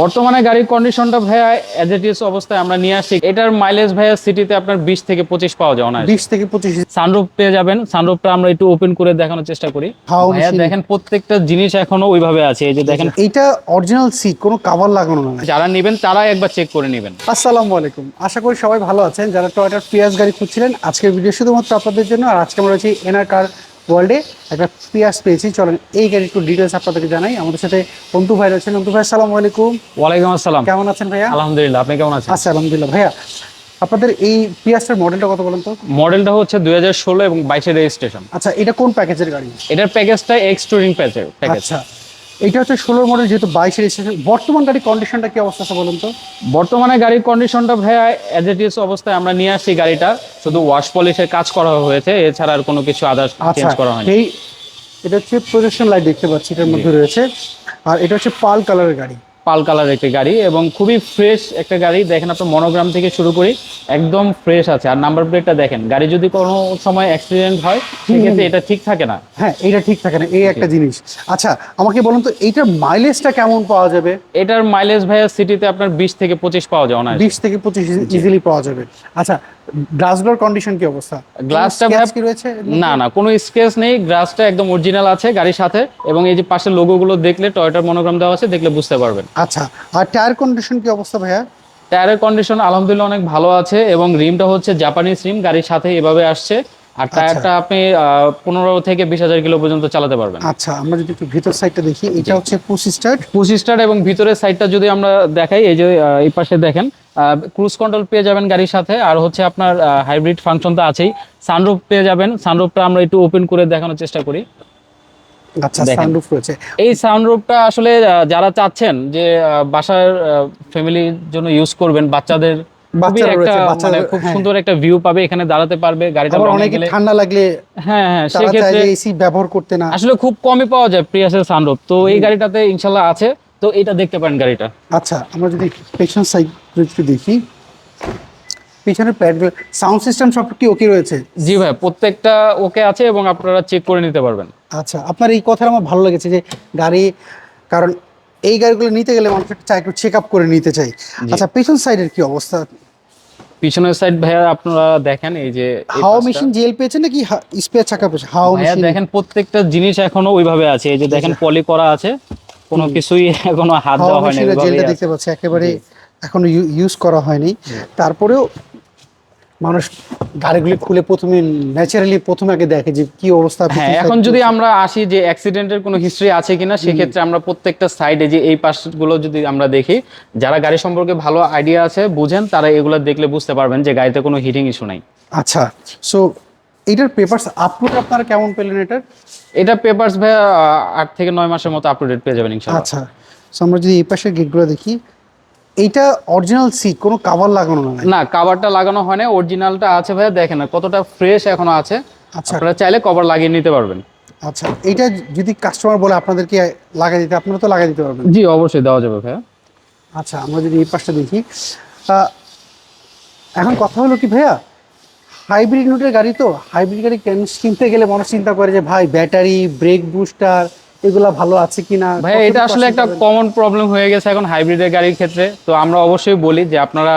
বর্তমানে গাড়ির কন্ডিশনটা ভাইয়া এজ ইট ইজ অবস্থায় আমরা নিয়ে আসছি। এটার মাইলেজ ভাইয়া সিটিতে আপনার বিশ থেকে পঁচিশ পাওয়া যায় না বিশ থেকে পঁচিশ সানরুফ পেয়ে যাবেন। সানরুফটা আমরা একটু ওপেন করে দেখানোর চেষ্টা করি। ভাইয়া দেখেন প্রত্যেকটা জিনিস এখনও ওইভাবে আছে। এই যে দেখেন এটা অরিজিনাল সিট কোনো কাভার লাগানো না। যারা নেবেন তারা একবার চেক করে নেবেন। আসসালামু আলাইকুম। আশা করি সবাই ভালো আছেন। যারা টয়টার পিয়াস গাড়ি খুঁজছিলেন আজকের ভিডিও শুধুমাত্র আপনাদের জন্য। আর আজকে আমরা রয়েছি এনআর কার ওয়ার্ল্ডে একটা পিয়াস পেয়েছি। চলেন এই গাড়ির একটু ডিটেলস আপনাদেরকে জানাই। আমাদের সাথে অন্তু ভাই রয়েছেন। অন্তু ভাই সালাম আলাইকুম। ওয়ালাইকুম আসসালাম। কেমন আছেন ভাইয়া? আলহামদুলিল্লাহ আপনি কেমন আছেন? আচ্ছা আলহামদুলিল্লাহ। ভাইয়া আপনাদের এই পিয়াসটার মডেলটা কত বলেন তো? মডেলটা হচ্ছে দুই হাজার ষোলো এবং বাইশের রেজিস্ট্রেশন আচ্ছা এটা কোন প্যাকেজের গাড়ি? এটার প্যাকেজটা এক্স টুরিং প্যাকেজ প্যাকেজ আচ্ছা। এটা হচ্ছে ষোলোর মডেল যেহেতু বাইশের বর্তমান গাড়ির কন্ডিশনটা কি অবস্থা আছে বলুন তো? বর্তমানে গাড়ির কন্ডিশনটা ভাইয়া এজ ইট ইজ অবস্থায় আমরা নিয়ে আসছি গাড়িটা। শুধু ওয়াশ পলিশের কাজ করা হয়েছে এছাড়া আর কোনো কিছু আদার্স আচ্ছা চেঞ্জ করা হয়নি। এই এটা হচ্ছে প্রজেকশন লাইট দেখতে পাচ্ছি এটার মধ্যে রয়েছে। আর এটা হচ্ছে পাল কালারের গাড়ি। পাল কালার একটি গাড়ি এবং খুবই ফ্রেশ একটা গাড়ি। দেখেন আপনার মনোগ্রাম থেকে শুরু করি একদম ফ্রেশ আছে। আর নাম্বার প্লেটটা দেখেন গাড়ি যদি কোনো সময় অ্যাক্সিডেন্ট হয় সেক্ষেত্রে এটা ঠিক থাকে না। হ্যাঁ এটা ঠিক থাকে না এই একটা জিনিস। আচ্ছা আমাকে বলুন তো এইটার মাইলেজটা কেমন পাওয়া যাবে? এটার মাইলেজ ভাইয়া সিটিতে আপনার বিশ থেকে পঁচিশ পাওয়া যায় না বিশ থেকে পঁচিশ ইজিলি পাওয়া যাবে। আচ্ছা গ্লাসগুলোর কন্ডিশন কি অবস্থা? গ্লাসটা কি রয়েছে না না কোনো স্কেচ নেই গ্লাসটা একদম অরিজিনাল আছে গাড়ির সাথে এবং এই যে পাশের লোগোগুলো দেখলে টয়টার মনোগ্রাম দেওয়া আছে দেখলে বুঝতে পারবেন। আচ্ছা আর টায়ার কন্ডিশন কি অবস্থা ভাইয়া? টায়ারের কন্ডিশন আলহামদুলিল্লাহ অনেক ভালো আছে এবং রিমটা হচ্ছে জাপানিজ রিম গাড়ির সাথে এভাবে আসছে। আর টায়ারটা আপনি পনেরো থেকে বিশ হাজার কিলো পর্যন্ত চালাতে পারবেন। আচ্ছা আমরা যদি একটু ভিতর সাইডটা দেখি এটা হচ্ছে পুশ স্টার্ট পঁচিশ স্টার এবং ভিতরের সাইডটা যদি আমরা দেখাই এই যে এই পাশে দেখেন ক্রুজ কন্ট্রোল পেয়ে যাবেন গাড়ির সাথে আর হচ্ছে আপনার হাইব্রিড ফাংশন তো আছেই। সানরুফ পেয়ে যাবেন সানরুফটা আমরা একটু ওপেন করে দেখানোর চেষ্টা করি। আচ্ছা। সানরুফ রয়েছে। এই সানরুফটা আসলে যারা চাচ্ছেন যে বাসার ফ্যামিলির জন্য ইউজ করবেন বাচ্চাদের বাচ্চারা রয়েছে, মানে খুব হ্যাঁ। সুন্দর একটা ভিউ পাবে এখানে দাঁড়াতে পারবে গাড়িটা আবার অনেকে ঠান্ডা লাগলে হ্যাঁ হ্যাঁ তারা চায় এসি ব্যবহার করতে না। আসলে খুব কমই পাওয়া যায় প্রিয়াসের সানরুফ তো এই গাড়িটাতে ইনশাল্লাহ আছে তো এটা দেখতে পারেন গাড়িটা। আচ্ছা আমরা যদি পেছন সাইড একটু দেখি। পেছনের প্যাডগুলো সাউন্ড সিস্টেম সব কি ওকে রয়েছে? জি ভাই প্রত্যেকটা ওকে আছে এবং আপনারা চেক করে নিতে পারবেন। আচ্ছা আপনার এই কথাটা আমার ভালো লেগেছে যে গাড়ি কারণ এই গাড়িগুলো নিতে গেলে মানুষ একটু চায় একটু চেক আপ করে নিতে চাই আচ্ছা পেছন সাইডের কি অবস্থা? পিছনের সাইড ভাইয়া আপনারা দেখেন এই যে হাও হাওয়া মেশিন জেল পেয়েছে নাকি? স্পেয়ার চাকা পেয়েছে। হাওয়া ভাইয়া মেশিন। দেখেন প্রত্যেকটা জিনিস এখনও ওইভাবে আছে। এই যে দেখেন পলি করা আছে। কোনো কিছুই এখনও হাত দেওয়া হয়নি জেলটা দেখতে পাচ্ছি। একেবারে এখনও ইউজ করা হয়নি। তারপরেও মানুষ গাড়িগুলি খুলে প্রথমে ন্যাচারালি প্রথমে আগে দেখে যে কি অবস্থা হ্যাঁ এখন যদি আমরা আসি যে অ্যাক্সিডেন্টের কোনো হিস্ট্রি আছে কিনা সেক্ষেত্রে আমরা প্রত্যেকটা সাইডে যে এই পাশগুলো যদি আমরা দেখি যারা গাড়ি সম্পর্কে ভালো আইডিয়া আছে বুঝেন তারা এগুলো দেখলে বুঝতে পারবেন যে গাড়িতে কোনো হিটিং ইস্যু নাই। আচ্ছা সো এটার পেপারস আপলোড আপনারা কেমন পেলেন এটার? এটা পেপারস আহ, আট থেকে নয় মাসের মতো আপডেট পেয়ে যাবেন ইনশাআল্লাহ। আচ্ছা সো আমরা যদি এই পাশের গেটগুলো দেখি এইটা অরিজিনাল সিট কোনো কাভার লাগানো না? না কাভারটা লাগানো হয় না অরিজিনালটা আছে ভাইয়া দেখেন না কতটা ফ্রেশ এখনও আছে। আচ্ছা। আপনারা চাইলে কভার লাগিয়ে নিতে পারবেন। আচ্ছা এইটা যদি কাস্টমার বলে আপনাদেরকে লাগাই দিতে আপনারা তো লাগাই দিতে পারবেন। জি অবশ্যই দেওয়া যাবে ভাইয়া। আচ্ছা আমরা যদি এই পাশটা দেখি এখন কথা হলো কি ভাইয়া হাইব্রিড নোটের গাড়ি তো হাইব্রিড গাড়ি কেন- কিনতে গেলে মানুষ চিন্তা করে যে ভাই ব্যাটারি ব্রেক বুস্টার এগুলা ভালো আছে কিনা ভাই এটা আসলে একটা কমন প্রবলেম হয়ে গেছে এখন হাইব্রিডের গাড়ির ক্ষেত্রে। তো আমরা অবশ্যই বলি যে আপনারা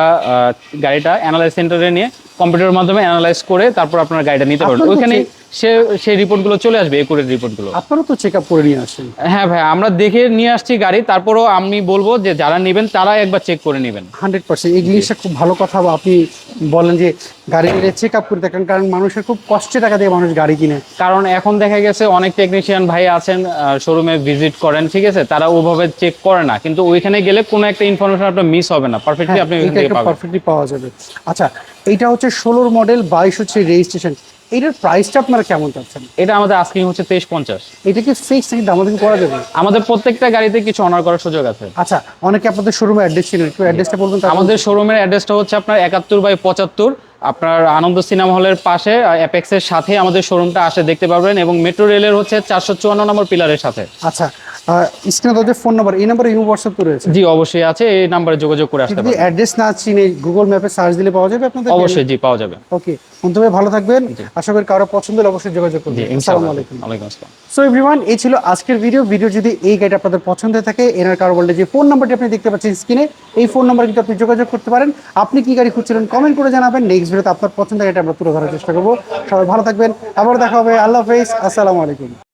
গাড়িটা অ্যানালাইজ সেন্টারে নিয়ে কম্পিউটারের মাধ্যমে অ্যানালাইজ করে তারপর আপনারা গাড়িটা নিতে পারবেন। ওইখানে সে সেই রিপোর্টগুলো চলে আসবে একুরের রিপোর্টগুলো। আপনারা তো চেক আপ করে নিয়ে আসেন হ্যাঁ ভাই আমরা দেখে নিয়ে আসছি গাড়ি তারপরও আমি বলব যে যারা নেবেন তারা একবার চেক করে নেবেন। Hundred percent. এই জিনিসটা খুব ভালো কথা আপনি বলেন যে গাড়ি নিলে চেক আপ করে দেখেন কারণ মানুষের খুব কষ্টে টাকা দিয়ে মানুষ গাড়ি কিনে। কারণ এখন দেখা গেছে অনেক টেকনিশিয়ান ভাই আছেন শোরুমে ভিজিট করেন ঠিক আছে? তারা ওভাবে চেক করে না কিন্তু ওইখানে গেলে কোনো একটা ইনফরমেশন আপনার মিস হবে না। পারফেক্টলি আপনি ওইখান একটা পারফেক্টলি পাওয়া যাবে। আচ্ছা এইটা হচ্ছে ষোলোর মডেল বাইশ হচ্ছে রেজিস্ট্রেশন এটার প্রাইসটা আপনারা কেমন চাচ্ছেন? এটা আমাদের আস্কিং হচ্ছে তেইশ পঞ্চাশ। এটা কি ফিক্স নাকি দামাদামি করা যাবে? আমাদের প্রত্যেকটা গাড়িতে কিছু অনার করার সুযোগ আছে। আচ্ছা অনেকে আপনাদের শোরুমে অ্যাড্রেস ছিল একটু অ্যাড্রেসটা বলবেন আমাদের শোরুমের অ্যাড্রেসটা হচ্ছে আপনার একাত্তর বাই পঁচাত্তর আপনার আনন্দ সিনেমা হলের পাশে অ্যাপেক্সের সাথে আমাদের শোরুমটা আসে দেখতে পারবেন এবং মেট্রো রেলের হচ্ছে চারশো চুয়ান্ন নম্বর পিলারের সাথে। আচ্ছা স্ক্রিনে যে ফোন নাম্বার এই নাম্বারে হোয়াটসঅ্যাপ তো রয়েছে। জি অবশ্যই আছে এই নাম্বারে যোগাযোগ করে আসতে পারেন অ্যাড্রেস না চিনে গুগল ম্যাপে সার্চ দিলে পাওয়া যাবে আপনাদের? অবশ্যই জি পাওয়া যাবে। ওকে ভালো থাকবেন। আশা করি কারও পছন্দ হলে অবশ্যই যোগাযোগ করবেন। আসসালামু আলাইকুম। ওয়ালাইকুম আসসালাম। সো এভরিওয়ান এই ছিল আজকের ভিডিও ভিডিও যদি এই গাইড আপনাদের পছন্দ হয়ে থাকে এনার কারও বলতে যে ফোন নাম্বারটি আপনি দেখতে পাচ্ছেন স্ক্রিনে এই ফোন নাম্বার কিন্তু আপনি যোগাযোগ করতে পারেন। আপনি কি গাড়ি খুঁজছিলেন কমেন্ট করে জানাবেন। নেক্সট ভিডিওতে আপনার পছন্দের গাড়িটা আমরা তুলে ধরার চেষ্টা করব। সবাই ভালো থাকবেন। আবার দেখা হবে। আল্লাহ হাফেজ। আসসালামু আলাইকুম।